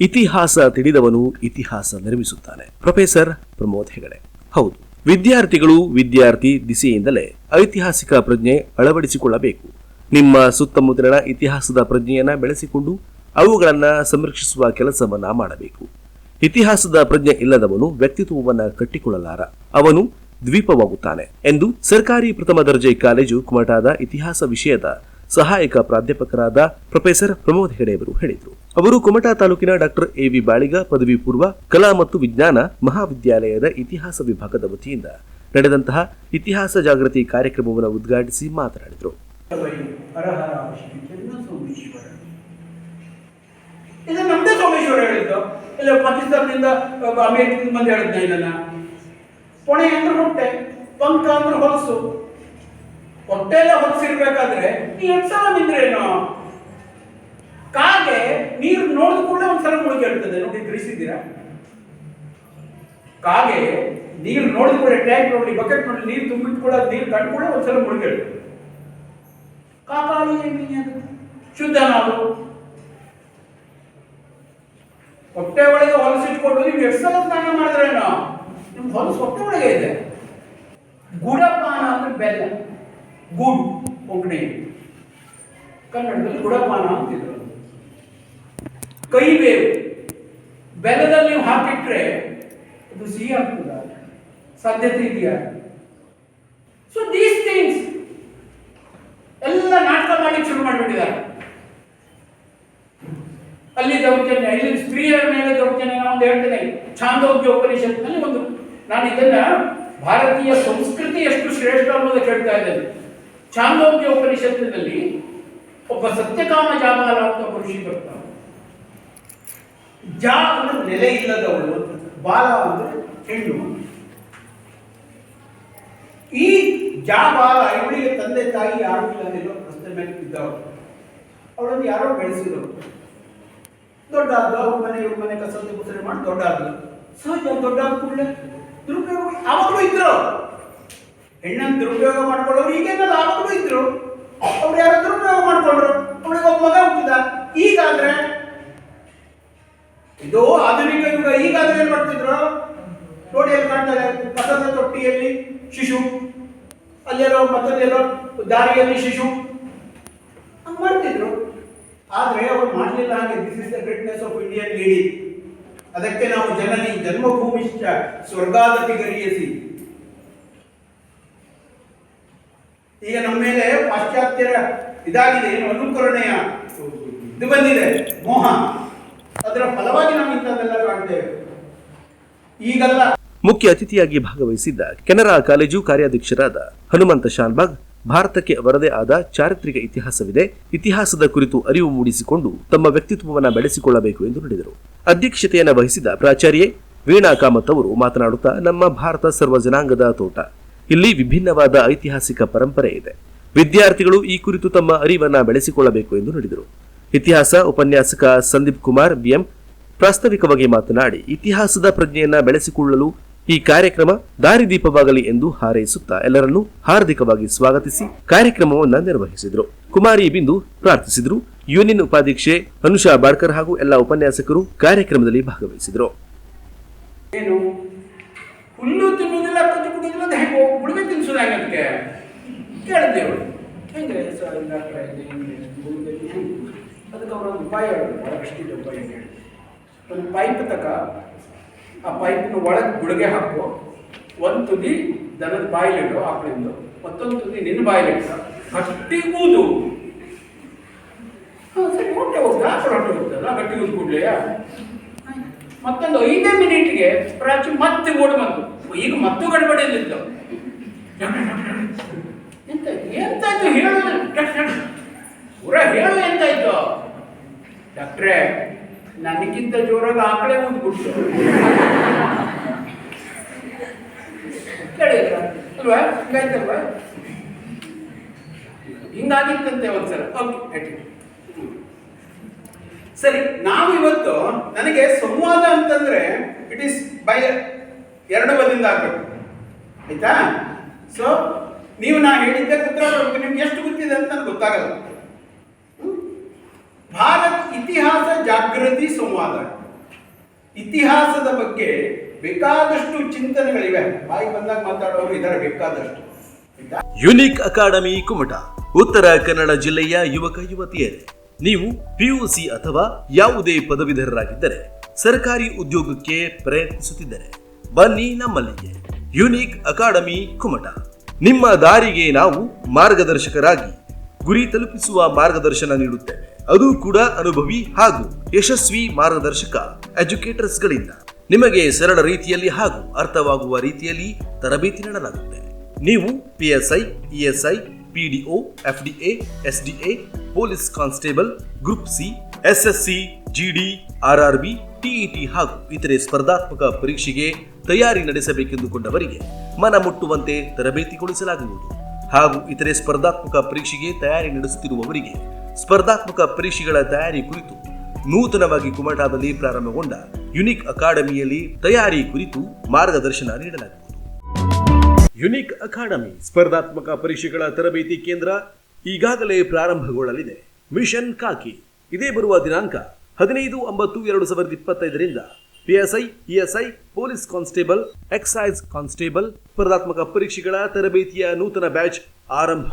ಇತಿಹಾಸ ತಿಳಿದವನು ಇತಿಹಾಸ ನಿರ್ಮಿಸುತ್ತಾನೆ. ಪ್ರೊಫೆಸರ್ ಪ್ರಮೋದ್ ಹೆಗಡೆ. ಹೌದು, ವಿದ್ಯಾರ್ಥಿಗಳು ವಿದ್ಯಾರ್ಥಿ ದಿಸೆಯಿಂದಲೇ ಐತಿಹಾಸಿಕ ಪ್ರಜ್ಞೆ ಅಳವಡಿಸಿಕೊಳ್ಳಬೇಕು. ನಿಮ್ಮ ಸುತ್ತಮುತ್ತಲಿನ ಇತಿಹಾಸದ ಪ್ರಜ್ಞೆಯನ್ನ ಬೆಳೆಸಿಕೊಂಡು ಅವುಗಳನ್ನ ಸಂರಕ್ಷಿಸುವ ಕೆಲಸವನ್ನ ಮಾಡಬೇಕು. ಇತಿಹಾಸದ ಪ್ರಜ್ಞೆ ಇಲ್ಲದವನು ವ್ಯಕ್ತಿತ್ವವನ್ನ ಕಟ್ಟಿಕೊಳ್ಳಲಾರ. ಅವನು ದ್ವೀಪವಾಗುತ್ತಾನೆ ಎಂದು ಸರ್ಕಾರಿ ಪ್ರಥಮ ದರ್ಜೆ ಕಾಲೇಜು ಕುಮಟಾದ ಇತಿಹಾಸ ವಿಷಯದ ಸಹಾಯಕ ಪ್ರಾಧ್ಯಾಪಕರಾದ ಪ್ರೊಫೆಸರ್ ಪ್ರಮೋದ್ ಹೆಗಡೆ ಅವರು ಹೇಳಿದರು. ಅವರು ಕುಮಟಾ ತಾಲೂಕಿನ ಡಾಕ್ಟರ್ ಎ ವಿ ಬಾಳಿಗ, ಪದವಿ ಪೂರ್ವ ಕಲಾ ಮತ್ತು ವಿಜ್ಞಾನ ಮಹಾವಿದ್ಯಾಲಯದ ಇತಿಹಾಸ ವಿಭಾಗದ ವತಿಯಿಂದ ನಡೆದಂತಹ ಇತಿಹಾಸ ಜಾಗೃತಿ ಕಾರ್ಯಕ್ರಮವನ್ನು ಉದ್ಘಾಟಿಸಿ ಮಾತನಾಡಿದರು. ಇದು ನಮ್ದೇ ಸೋಮೇಶ್ವರ ಹೇಳಿದ್ದು. ಇಲ್ಲ, ಪಾಕಿಸ್ತಾನದಿಂದ ಅಮೆರಿಕದಿಂದ ಬಂದು ಹೇಳಿದ್ದೆ ಇದನ್ನ. ಪೊಣೆ ಅಂದ್ರೆ ಹೊಟ್ಟೆ ಪಂಕ ಅಂದ್ರೆ ಹೊಲಸು. ಹೊಟ್ಟೆ ಎಲ್ಲ ನೀ ಈ ಸಲ ಇದ್ರೇನು? ಕಾಗೆ ನೀರು ನೋಡಿದ ಕೂಡಲೇ ಒಂದ್ಸಲ ಮುಳುಗಿ ಹೇಳ್ತದೆ. ನೋಡಿ ಗ್ರಹಿಸಿದ್ದೀರಾ ಕಾಗೆ ನೀರು ನೋಡಿದ ಕೂಡ ಟ್ಯಾಂಕ್ ನೋಡಿ ಬಕೆಟ್ ನೋಡಿ ನೀರು ತುಂಬಿಟ್ಟು ಕೂಡ ನೀರು ಕಂಡುಕೊಳ್ಳ ಕೂಡ ಒಂದ್ಸಲ ಮುಳುಗಿ ಹೇಳ್ತದೆ. ಕಾಕಾಳಿ? ಶುದ್ಧ ನಾವು. ಹೊಟ್ಟೆ ಒಳಗೆ ಹೊಲಸಿಟ್ಕೊಂಡು ನೀವು ಎಷ್ಟು ಸಲ ಸ್ನಾನ ಮಾಡಿದ್ರೇನೋ? ನಿಮ್ಗೆ ಹೊಲಸು ಹೊಟ್ಟೆ ಒಳಗೆ ಇದೆ. ಗುಡಪಾನ ಅಂದ್ರೆ ಬೆಲ್ಲ. ಗುಡ್ ಕೊಂಕಣಿ ಕನ್ನಡದಲ್ಲಿ ಗುಡಪಾನ ಅಂತಿದ್ರು. ಕೈಬೇವು ಬೆಲ್ಲದಲ್ಲಿ ನೀವು ಹಾಕಿಟ್ರೆ ಅದು ಸಿಹಿ ಆಗ್ತದ. ಸಾಧ್ಯತೆ ಇದೆಯಾ? ಸೊ ದೀಸ್ ಥಿಂಗ್ಸ್ ಎಲ್ಲ ನಾಟಕ ಮಾಡಿ ಶುರು ಮಾಡಿಬಿಟ್ಟಿದ್ದಾರೆ. ಅಲ್ಲಿ ದೌರ್ಜನ್ಯ, ಇಲ್ಲಿ ಸ್ತ್ರೀಯರ ಮೇಲೆ ದೌರ್ಜನ್ಯ ನಾನು ಒಂದು ಹೇಳ್ತೇನೆ. ಛಾಂದೋಗ್ಯ ಉಪನಿಷತ್ನಲ್ಲಿ ಒಂದು ನಾನು ಇದನ್ನ ಭಾರತೀಯ ಸಂಸ್ಕೃತಿ ಎಷ್ಟು ಶ್ರೇಷ್ಠ ಅನ್ನೋದಕ್ಕೆ ಹೇಳ್ತಾ ಇದ್ದೇನೆ. ಛಾಂದೋಗ್ಯ ಉಪನಿಷತ್ತಿನಲ್ಲಿ ಒಬ್ಬ ಸತ್ಯಕಾಮ ಜಾಬಾಲ ಅಂತ ಒಬ್ಬ ಋಷಿ ಬರ್ತಾನೆ. ಜಾ ಅಂದ್ರೆ ನೆಲೆ ಇಲ್ಲದವಳು. ಬಾಲ ಅಂದ್ರೆ ಹೆಣ್ಣು. ಈ ಜಾ ಬಾಲ ಇವಳಿಗೆ ತಂದೆ ತಾಯಿ ಯಾರು ಇಲ್ಲದಿರೋ ಪ್ರಶ್ನೆ ಮೇಲೆ ಇದ್ದವರು ಅವಳನ್ನು ಯಾರೋ ಬೆಳೆಸಿದ್ರು. ದೊಡ್ಡ ಅವ್ರ ಮನೆ, ಇವ್ರ ಮನೆ ಕಸದ ಮುಸರೆ ಮಾಡಿ ದೊಡ್ಡ ಸಹಜ ದೊಡ್ಡ ಆದ ಕೂಡಲೇ ದುರುಪಯೋಗ. ಯಾವಾಗಲೂ ಇದ್ರು ಹೆಣ್ಣನ್ನು ದುರುಪಯೋಗ ಮಾಡ್ಕೊಳ್ಳೋರು ಈಗೆಲ್ಲ ಲಾಭಗಳು ಇದ್ರು ಅವ್ರು ಯಾರೋ ದುರುಪಯೋಗ ಮಾಡ್ಕೊಂಡ್ರು? ಅವಳಿಗೆ ಒಬ್ಬ ಮಗ ಹುಟ್ಟಿದ. ಈಗಾದ್ರೆ ಇದು ಆಧುನಿಕ ಯುಗ. ಈಗಾದ್ರೆ ಏನ್ ಮಾಡ್ತಿದ್ರು? ನೋಡಿ ಅಲ್ಲಿ ಕಾಣ್ತಾರೆ ಕಸದ ತೊಟ್ಟಿಯಲ್ಲಿ ಶಿಶು. ಅಲ್ಲೆಲ್ಲೋ ಮತ್ತೊಂದೆಲ್ಲೋ ದಾರಿಯಲ್ಲಿ ಶಿಶು. ಹಂಗ್ ಮಾಡ್ತಿದ್ರು. ಆದ್ರೆ ಅವ್ರು ಮಾಡಲಿಲ್ಲ ಹಾಗೆ. This is the greatness of Indian lady ಅದಕ್ಕೆ ನಾವು ಜನನಿ, ಜನ್ಮಭೂಮಿಶ್ಚ ಸ್ವರ್ಗಾದತಿ ಗರಿಯಸಿ ಈಗ ನಮ್ಮ ಮೇಲೆ ಪಾಶ್ಚಾತ್ಯರ ಇದಾಗಿದೆ, ಅನುಕರಣೆಯ ಇದು ಬಂದಿದೆ, ಮೋಹ. ಅದರ ಫಲವಾಗಿ ನಾವು ಇಂಥದ್ದೆಲ್ಲ ಕಾಣ್ತೇವೆ. ಈಗಲ್ಲ. ಮುಖ್ಯ ಅತಿಥಿಯಾಗಿ ಭಾಗವಹಿಸಿದ್ದ ಕೆನರಾ ಕಾಲೇಜು ಕಾರ್ಯಾಧ್ಯಕ್ಷರಾದ ಹನುಮಂತ ಶಾನ್ಬಾಗ್ ಭಾರತಕ್ಕೆ ಅವರದೇ ಆದ ಚಾರಿತ್ರಿಕ ಇತಿಹಾಸವಿದೆ. ಇತಿಹಾಸದ ಕುರಿತು ಅರಿವು ಮೂಡಿಸಿಕೊಂಡು ತಮ್ಮ ವ್ಯಕ್ತಿತ್ವವನ್ನು ಬೆಳೆಸಿಕೊಳ್ಳಬೇಕು ಎಂದು ನುಡಿದರು. ಅಧ್ಯಕ್ಷತೆಯನ್ನು ವಹಿಸಿದ ಪ್ರಾಚಾರ್ಯೆ ವೀಣಾ ಕಾಮತ್ ಅವರು ಮಾತನಾಡುತ್ತಾ, ನಮ್ಮ ಭಾರತ ಸರ್ವ ಜನಾಂಗದ ತೋಟ. ಇಲ್ಲಿ ವಿಭಿನ್ನವಾದ ಐತಿಹಾಸಿಕ ಪರಂಪರೆ ಇದೆ. ವಿದ್ಯಾರ್ಥಿಗಳು ಈ ಕುರಿತು ತಮ್ಮ ಅರಿವನ್ನ ಬೆಳೆಸಿಕೊಳ್ಳಬೇಕು ಎಂದು ನುಡಿದರು. ಇತಿಹಾಸ ಉಪನ್ಯಾಸಕ ಸಂದೀಪ್ ಕುಮಾರ್ ಬಿಎಂ ಪ್ರಾಸ್ತಾವಿಕವಾಗಿ ಮಾತನಾಡಿ, ಇತಿಹಾಸದ ಪ್ರಜ್ಞೆಯನ್ನ ಬೆಳೆಸಿಕೊಳ್ಳಲು ಈ ಕಾರ್ಯಕ್ರಮ ದಾರಿದೀಪವಾಗಲಿ ಎಂದು ಹಾರೈಸುತ್ತಾ ಎಲ್ಲರನ್ನೂ ಹಾರ್ದಿಕವಾಗಿ ಸ್ವಾಗತಿಸಿ ಕಾರ್ಯಕ್ರಮವನ್ನು ನಿರ್ವಹಿಸಿದರು. ಕುಮಾರಿ ಬಿಂದು ಪ್ರಾರ್ಥಿಸಿದರು. ಯೂನಿಯನ್ ಉಪಾಧ್ಯಕ್ಷೆ ಅನುಷಾ ಬಾಡ್ಕರ್ ಹಾಗೂ ಎಲ್ಲ ಉಪನ್ಯಾಸಕರು ಕಾರ್ಯಕ್ರಮದಲ್ಲಿ ಭಾಗವಹಿಸಿದರು. ಅದು ಹೆಂಗೆ ಮುಳುಗೆ ತಿನ್ಸೋದು ಹೆಂಗೆ ಅದಕ್ಕೆ ಕೇಳಿದ್ದೆ ಅವಳು ಹೆಂಗೆ ಸರ್ ಡಾಕ್ಟ್ರೆ ಹೆಂಗೆ? ಅದಕ್ಕೆ ಅವರು ಒಂದು ಉಪಾಯ ಭಾಳಷ್ಟು ಉಪಾಯ ಹೇಳಿ. ಒಂದು ಪೈಪ್ ತಕ ಆ ಪೈಪ್ನ ಒಳಗೆ ಗುಳಿಗೆ ಹಾಕು. ಒಂದು ತುದಿ ದನದ ಬಾಯಿಲಿಡು ಆಕಳಿಂದು. ಮತ್ತೊಂದು ತುದಿ ನಿನ್ನ ಬಾಯಿಲಿಟ್ಟು ಗಟ್ಟಿ ಕೂದು ಸರಿ ಹೊಟ್ಟೆ ಹೋಗ್ತಾ ಆಕಳು ಹೊಟ್ಟೆ ಹೋಗ್ತದಲ್ಲ ಗಟ್ಟಿ ಕೂದು ಕೂಡಲೇ ಮತ್ತೊಂದು ಐದೇ ಮಿನಿಟ್ಗೆ ಪ್ರಾಚಿ ಮತ್ತೆ ಓಡಿ ಬಂತು. ಈಗ ಮತ್ತು ಗಡಬಡಿಯಲ್ಲಿತ್ತು ಎಂತ ಎಂತಾಯ್ತು? ಹೇಳು. ಪೂರ ಹೇಳು ಎಂತಾಯ್ತು? ಡಾಕ್ಟ್ರೇ ನನಗಿಂತ ಜೋರಾಗಿ ಒಂದು ಊದ್ಬಿಟ್ಟು ಕೇಳಿದ್ರ? ಅಲ್ವಾ? ಹಿಂಗಾಯ್ತಲ್ವಾ? ಹಿಂಗಾಗಿತ್ತಂತೆ ಒಂದ್ಸಲ. ಓಕೆ ಸರಿ ನಾವು ಇವತ್ತು ನನಗೆ ಸಂವಾದ ಅಂತಂದ್ರೆ ಇಟ್ ಈಸ್ ಬೈ ಎರಡು ಬದಿಯಿಂದ ಆಗಬೇಕು. ಆಯ್ತಾ? ಸೊ ನೀವು ನಾ ಹೇಳಿದ್ದೆ ಉತ್ತರ ನಿಮ್ಗೆ ಎಷ್ಟು ಗೊತ್ತಿದೆ ಅಂತ ನನಗೆ ಗೊತ್ತಾಗಲ್ಲ? ಭಾರತ್ ಇತಿಹಾಸ ಜಾಗೃತಿ ಸಂವಾದ. ಇತಿಹಾಸದ ಬಗ್ಗೆ ಬೇಕಾದಷ್ಟು ಚಿಂತನೆಗಳಿವೆ. ಬಾಯಿ ಬಂದಾಗ ಮಾತಾಡೋರು ಇದ್ದಾರೆ ಬೇಕಾದಷ್ಟು? Unique academy, Kumta. ಉತ್ತರ ಕನ್ನಡ ಜಿಲ್ಲೆಯ ಯುವಕ, ಯುವತಿಯರೇ, ನೀವು ಪಿಯುಸಿ ಅಥವಾ ಯಾವುದೇ ಪದವೀಧರರಾಗಿದ್ದರೆ ಸರ್ಕಾರಿ ಉದ್ಯೋಗಕ್ಕೆ ಪ್ರಯತ್ನಿಸುತ್ತಿದ್ದರೆ. ಬನ್ನಿ ನಮ್ಮಲ್ಲಿಗೆ ಯುನೀಕ್ ಅಕಾಡೆಮಿ, ಕುಮಟ. ನಿಮ್ಮ ದಾರಿಗೆ ನಾವು ಮಾರ್ಗದರ್ಶಕರಾಗಿ ಗುರಿ ತಲುಪಿಸುವ ಮಾರ್ಗದರ್ಶನ ನೀಡುತ್ತೇವೆ. ಅದು ಕೂಡ ಅನುಭವಿ ಹಾಗೂ ಯಶಸ್ವಿ ಮಾರ್ಗದರ್ಶಕ, ಎಜುಕೇಟರ್ಸ್ಗಳಿಂದ. ನಿಮಗೆ ಸರಳ ರೀತಿಯಲ್ಲಿ ಹಾಗೂ ಅರ್ಥವಾಗುವ ರೀತಿಯಲ್ಲಿ ತರಬೇತಿ ನೀಡಲಾಗುತ್ತೆ. ನೀವು PSI ESI PDO FDA SDA police constable, group C SSC GD RRB TET ಹಾಗೂ ಇತರೆ ಸ್ಪರ್ಧಾತ್ಮಕ ಪರೀಕ್ಷೆಗೆ ತಯಾರಿ ನಡೆಸಬೇಕೆಂದುಕೊಂಡವರಿಗೆ ಮನ ಮುಟ್ಟುವಂತೆ ತರಬೇತಿಗೊಳಿಸಲಾಗುವುದು. ಹಾಗೂ ಇತರೆ ಸ್ಪರ್ಧಾತ್ಮಕ ಪರೀಕ್ಷೆಗೆ ತಯಾರಿ ನಡೆಸುತ್ತಿರುವವರಿಗೆ ಸ್ಪರ್ಧಾತ್ಮಕ ಪರೀಕ್ಷೆಗಳ ತಯಾರಿ ಕುರಿತು ನೂತನವಾಗಿ ಕುಮಟಾದಲ್ಲಿ ಪ್ರಾರಂಭಗೊಂಡ ಯುನಿಕ್ ಅಕಾಡೆಮಿಯಲ್ಲಿ ತಯಾರಿ ಕುರಿತು ಮಾರ್ಗದರ್ಶನ ನೀಡಲಾಗುವುದು. ಯುನಿಕ್ ಅಕಾಡೆಮಿ ಸ್ಪರ್ಧಾತ್ಮಕ ಪರೀಕ್ಷೆಗಳ ತರಬೇತಿ ಕೇಂದ್ರ ಈಗಾಗಲೇ ಪ್ರಾರಂಭಗೊಳ್ಳಲಿದೆ. ಮಿಷನ್ ಕಾಕಿ, ಇದೇ ಬರುವ ದಿನಾಂಕ ಹದಿನೈದು, ಒಂಬತ್ತು, ಎರಡು ಸಾವಿರದ ಇಪ್ಪತ್ತೈದರಿಂದ PSI ESI police constable, excise constable, ಸ್ಪರ್ಧಾತ್ಮಕ ಪರೀಕ್ಷೆಗಳ ತರಬೇತಿಯ ನೂತನ ಬ್ಯಾಚ್ ಆರಂಭ.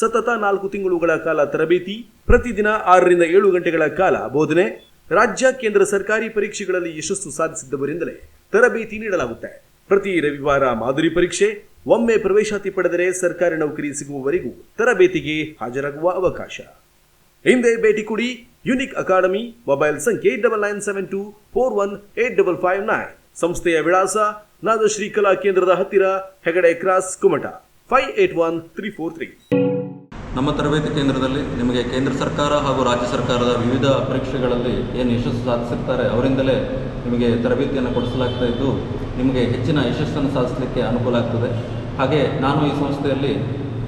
ಸತತ ನಾಲ್ಕು ತಿಂಗಳುಗಳ ಕಾಲ ತರಬೇತಿ, ಪ್ರತಿದಿನ ಆರರಿಂದ ಏಳು ಗಂಟೆಗಳ ಕಾಲ ಬೋಧನೆ, ರಾಜ್ಯ, ಕೇಂದ್ರ ಸರ್ಕಾರಿ ಪರೀಕ್ಷೆಗಳಲ್ಲಿ ಯಶಸ್ಸು ಸಾಧಿಸಿದ್ದವರಿಂದಲೇ ತರಬೇತಿ ನೀಡಲಾಗುತ್ತೆ. ಪ್ರತಿ ರವಿವಾರ ಮಾದರಿ ಪರೀಕ್ಷೆ, ಒಮ್ಮೆ ಪ್ರವೇಶಾತಿ ಪಡೆದರೆ ಸರ್ಕಾರಿ ನೌಕರಿ ಸಿಗುವವರೆಗೂ ತರಬೇತಿಗೆ ಹಾಜರಾಗುವ ಅವಕಾಶ. ಹಿಂದೆ ಭೇಟಿ ಕೊಡಿ ಯುನಿಕ್ ಅಕಾಡೆಮಿ, ಮೊಬೈಲ್ ಸಂಖ್ಯೆ double nine seven two four one eight double five nine ಸಂಸ್ಥೆಯ ವಿಳಾಸ ನಾದಶ್ರೀ ಕಲಾ ಕೇಂದ್ರದ ಹತ್ತಿರ Hegde cross Kumta five eight one three four three ನಮ್ಮ ತರಬೇತಿ ಕೇಂದ್ರದಲ್ಲಿ ನಿಮಗೆ ಕೇಂದ್ರ ಸರ್ಕಾರ ಹಾಗೂ ರಾಜ್ಯ ಸರ್ಕಾರದ ವಿವಿಧ ಪರೀಕ್ಷೆಗಳಲ್ಲಿ ಏನು ಯಶಸ್ಸು ಸಾಧಿಸಿರ್ತಾರೆ ಅವರಿಂದಲೇ ನಿಮಗೆ ತರಬೇತಿಯನ್ನು ಕೊಡಿಸಲಾಗ್ತಾ ಇದ್ದು, ನಿಮಗೆ ಹೆಚ್ಚಿನ ಯಶಸ್ಸನ್ನು ಸಾಧಿಸಲಿಕ್ಕೆ ಅನುಕೂಲ ಆಗ್ತದೆ. ಹಾಗೆ ನಾನು ಈ ಸಂಸ್ಥೆಯಲ್ಲಿ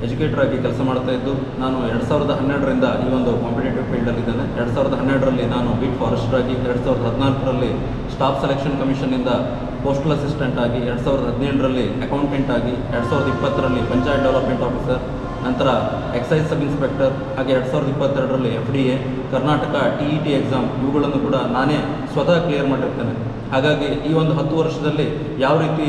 ಎಜುಕೇಟರ್ ಆಗಿ ಕೆಲಸ ಮಾಡ್ತಾ ಇದ್ದು, ನಾನು ಎರಡು ಸಾವಿರದ ಹನ್ನೆರಡರಿಂದ ಈ ಒಂದು ಕಾಂಪಿಟೇಟಿವ್ ಫೀಲ್ಡಲ್ಲಿದ್ದೇನೆ ಎರಡು ಸಾವಿರದ ಹನ್ನೆರಡರಲ್ಲಿ ನಾನು ಬೀಟ್ ಫಾರೆಸ್ಟರ್ ಆಗಿ, ಎರಡು ಸಾವಿರದ ಹದಿನಾಲ್ಕರಲ್ಲಿ ಸ್ಟಾಫ್ ಸೆಲೆಕ್ಷನ್ ಕಮಿಷನ್ನಿಂದ ಪೋಸ್ಟಲ್ ಅಸಿಸ್ಟೆಂಟ್ ಆಗಿ, ಎರಡು ಸಾವಿರದ ಹದಿನೇಳರಲ್ಲಿ ಅಕೌಂಟೆಂಟ್ ಆಗಿ, ಎರಡು ಸಾವಿರದ ಇಪ್ಪತ್ತರಲ್ಲಿ ಪಂಚಾಯತ್ ಡೆವಲಪ್ಮೆಂಟ್ ಆಫೀಸರ್ ನಂತರ ಎಕ್ಸೈಸ್ ಸಬ್ ಇನ್ಸ್ಪೆಕ್ಟರ್ ಹಾಗೆ ಎರಡು ಸಾವಿರದ ಇಪ್ಪತ್ತೆರಡರಲ್ಲಿ F D A Karnataka T E T exam ಇವುಗಳನ್ನು ಕೂಡ ನಾನೇ ಸ್ವತಃ ಕ್ಲಿಯರ್ ಮಾಡಿರ್ತೇನೆ. ಹಾಗಾಗಿ ಈ ಒಂದು ಹತ್ತು ವರ್ಷದಲ್ಲಿ ಯಾವ ರೀತಿ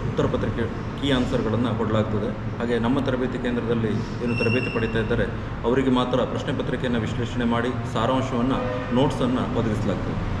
ಉತ್ತರ ಪತ್ರಿಕೆ ಕೀ ಆನ್ಸರ್ಗಳನ್ನು ಕೊಡಲಾಗ್ತದೆ. ಹಾಗೆ ನಮ್ಮ ತರಬೇತಿ ಕೇಂದ್ರದಲ್ಲಿ ಏನು ತರಬೇತಿ ಪಡೀತಾ ಇದ್ದಾರೆ, ಅವರಿಗೆ ಮಾತ್ರ ಪ್ರಶ್ನೆ ಪತ್ರಿಕೆಯನ್ನು ವಿಶ್ಲೇಷಣೆ ಮಾಡಿ ಸಾರಾಂಶವನ್ನು ನೋಟ್ಸನ್ನು ಒದಗಿಸಲಾಗ್ತದೆ.